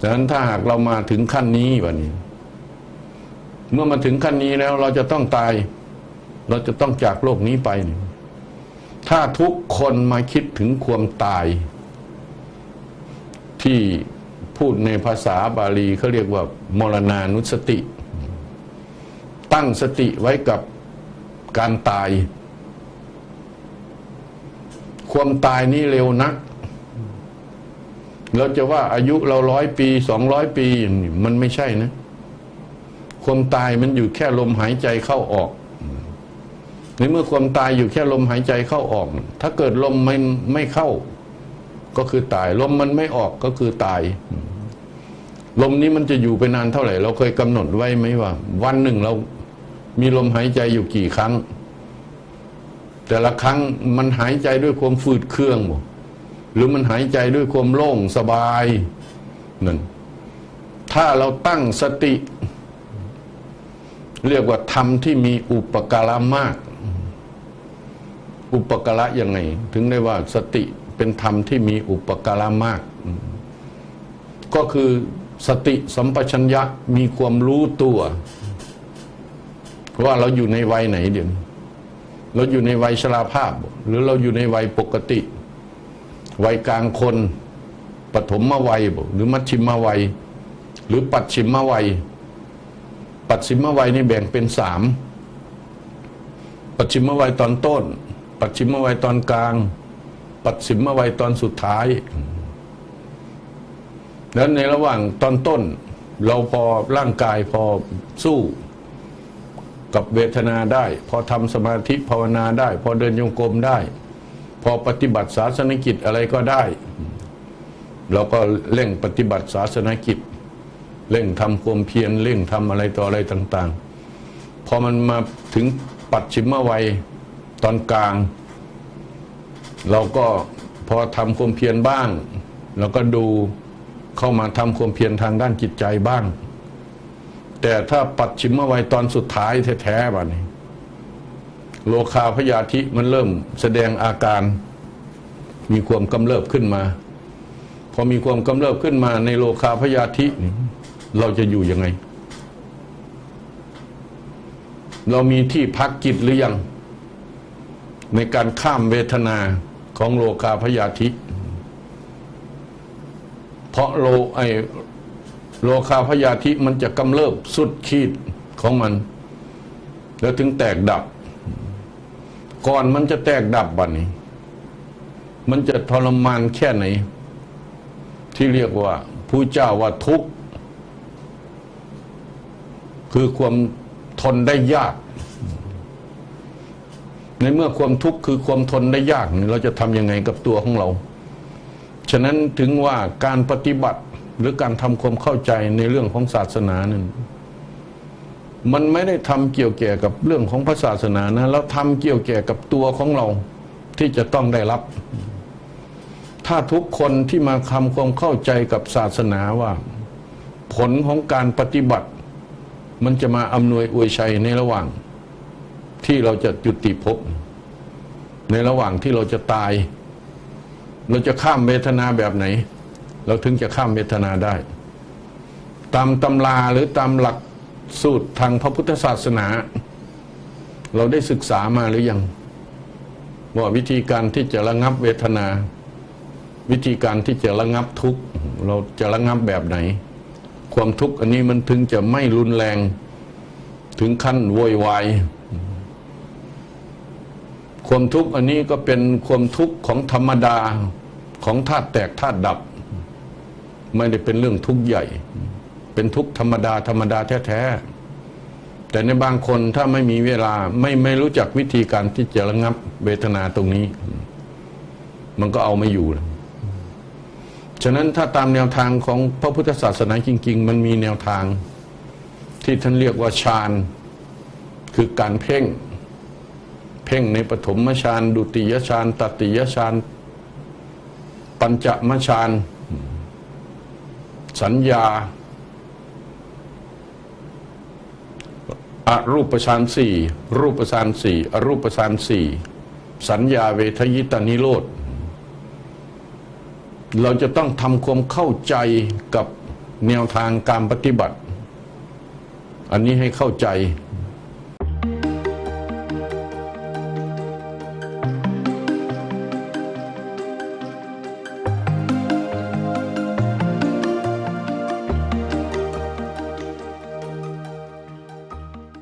ดังนั้นถ้าหากเรามาถึงขั้นนี้วันนี้ เมื่อมาถึงขั้นนี้แล้วเราจะต้องตาย เราจะต้องจากโลกนี้ไป ถ้าทุกคนมาคิดถึงความตาย ที่พูดในภาษาบาลีเขาเรียกว่า มรณานุสติ ตั้งสติไว้กับการตาย ความตายนี้เร็วนัก เราจะว่าอายุเราร้อยปีสองร้อยปีมันไม่ใช่นะ ความตายมันอยู่แค่ลมหายใจเข้าออกในเมื่อความตายอยู่แค่ลมหายใจเข้าออก ถ้าเกิดลมมันไม่เข้า ก็คือตาย ลมมันไม่ออกก็คือตาย ลมนี้มันจะอยู่ไปนานเท่าไหร่ เราเคยกำหนดไว้ไหมว่า วันหนึ่งเรามีลมหายใจอยู่กี่ครั้ง แต่ละครั้งมันหายใจด้วยความฝืดเครื่องบ่ หรือมันหายใจด้วยความโล่งสบายนั่นถ้าเราตั้งสติ เรียกว่าธรรมที่มีอุปการะมาก อุปการะยังไง ถึงได้ว่าสติเป็นธรรมที่มีอุปการะมาก ก็คือสติสัมปชัญญะมีความรู้ตัว ว่าเราอยู่ในวัยไหนเดี๋ยวเราอยู่ในวัยชราภาพ หรือเราอยู่ในวัยปกติ วัยกลางคน ปฐมวัยหรือมัชชิมวัย หรือปัจฉิมวัย ปัจฉิมวัยนี่แบ่งเป็นสามปัจฉิมวัยตอนต้น ปัจฉิมวัยตอนกลาง ปัจฉิมวัยตอนสุดท้าย แล้วในระหว่างตอนต้น เราพอร่างกายพอสู้กับเวทนาได้ พอทำสมาธิภาวนาได้ พอเดินโยงกรมได้ อปฏิบัติศาสนกิจอะไรก็ได้ เราก็เร่งปฏิบัติศาสนกิจ เร่งทำความเพียรเร่งทำอะไรต่ออะไรต่าง ๆ พอมันมาถึงปัจฉิมวัยตอนกลาง เราก็พอทำความเพียรบ้างเราก็ดูเข้ามาทำความเพียรทางด้านจิตใจบ้าง แต่ถ้าปัจฉิมวัยตอนสุดท้ายแท้ๆบ้านี้ โลคาพยาธิมันเริ่มแสดงอาการ มีความกำเริบขึ้นมา พอมีความกำเริบขึ้นมาในโลคาพยาธิเราจะอยู่ยังไง เรามีที่พักจิตหรือยัง ในการข้ามเวทนาของโลคาพยาธิ เพราะโลไอโลคาพยาธิมันจะกำเริบสุดขีดของมัน แล้วถึงแตกดับ ก่อนมันจะแตกดับบัดนี้ มันจะทรมานแค่ไหน ที่เรียกว่าผู้เจ้าว่าทุกข์คือความทนได้ยาก ในเมื่อความทุกข์คือความทนได้ยากนี่เราจะทำยังไงกับตัวของเรา ฉะนั้นถึงว่าการปฏิบัติหรือการทำความเข้าใจในเรื่องของศาสนานั้น มันไม่ได้ทำเกี่ยวแก่กับเรื่องของพระศาสนานะเราทำเกี่ยวแก่กับตัวของเราที่จะต้องได้รับ ถ้าทุกคนที่มาทำความเข้าใจกับศาสนาว่า ผลของการปฏิบัติ มันจะมาอำนวยอวยชัยในระหว่าง ที่เราจะจุติภพในระหว่างที่เราจะตาย เราจะข้ามเวทนาแบบไหน เราถึงจะข้ามเวทนาได้ ตามตำราหรือตามหลัก สูตรทางพระพุทธศาสนา เราได้ศึกษามาหรือยังว่าวิธีการที่จะระงับเวทนา วิธีการที่จะระงับทุกข์ เราจะระงับแบบไหน ความทุกข์อันนี้มันถึงจะไม่รุนแรง ถึงขั้นโวยวายความทุกข์อันนี้ก็เป็นความทุกข์ของธรรมดาของธาตุแตกธาตุดับ ไม่ได้เป็นเรื่องทุกข์ใหญ่ เป็นทุกข์ธรรมดาธรรมดาแท้ๆแต่ในบางคนถ้าไม่มีเวลาไม่ไม่รู้จักวิธีการที่จะระงับเวทนาตรงนี้ มันก็เอาไม่อยู่ฉะนั้นถ้าตามแนวทางของพระพุทธศาสนาจริง ๆ มันมีแนวทางที่ท่านเรียกว่าฌานคือการเพ่ง เพ่งในปฐมฌานดุติยฌานตติยฌานปัญจมฌานสัญญา อารูปฌานสี่รูปฌานสี่อรูปฌานสี่สัญญาเวทยิตานิโรธเราจะต้องทำความเข้าใจกับแนวทางการปฏิบัติ อันนี้ให้เข้าใจ